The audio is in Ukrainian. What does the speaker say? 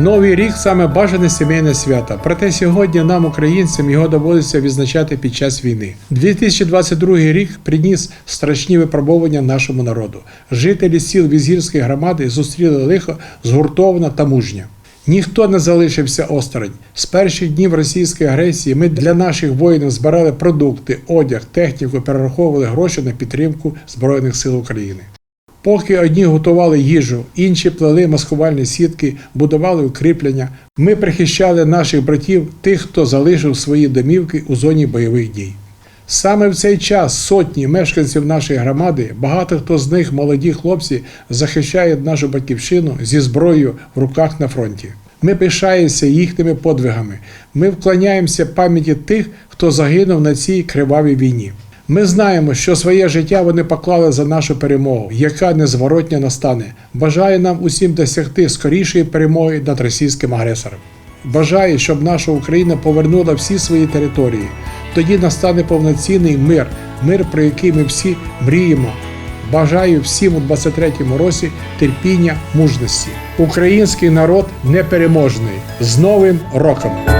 Новий рік саме бажане сімейне свято. Проте сьогодні нам, українцям, його доводиться відзначати під час війни. 2022 рік приніс страшні випробування нашому народу. Жителі сіл Візгірської громади зустріли лихо згуртовано та мужньо. Ніхто не залишився осторонь. З перших днів російської агресії ми для наших воїнів збирали продукти, одяг, техніку, перераховували гроші на підтримку Збройних сил України. Поки одні готували їжу, інші плели маскувальні сітки, будували укріплення, ми прихищали наших братів, тих, хто залишив свої домівки у зоні бойових дій. Саме в цей час сотні мешканців нашої громади, багато хто з них молоді хлопці, захищають нашу батьківщину зі зброєю в руках на фронті. Ми пишаємося їхніми подвигами. Ми вклоняємося пам'яті тих, хто загинув на цій кривавій війні. Ми знаємо, що своє життя вони поклали за нашу перемогу, яка незворотня настане. Бажаю нам усім досягти скорішої перемоги над російським агресором. Бажаю, щоб наша Україна повернула всі свої території. Тоді настане повноцінний мир, мир, про який ми всі мріємо. Бажаю всім у 23-му році терпіння, мужності. Український народ непереможний. З Новим роком!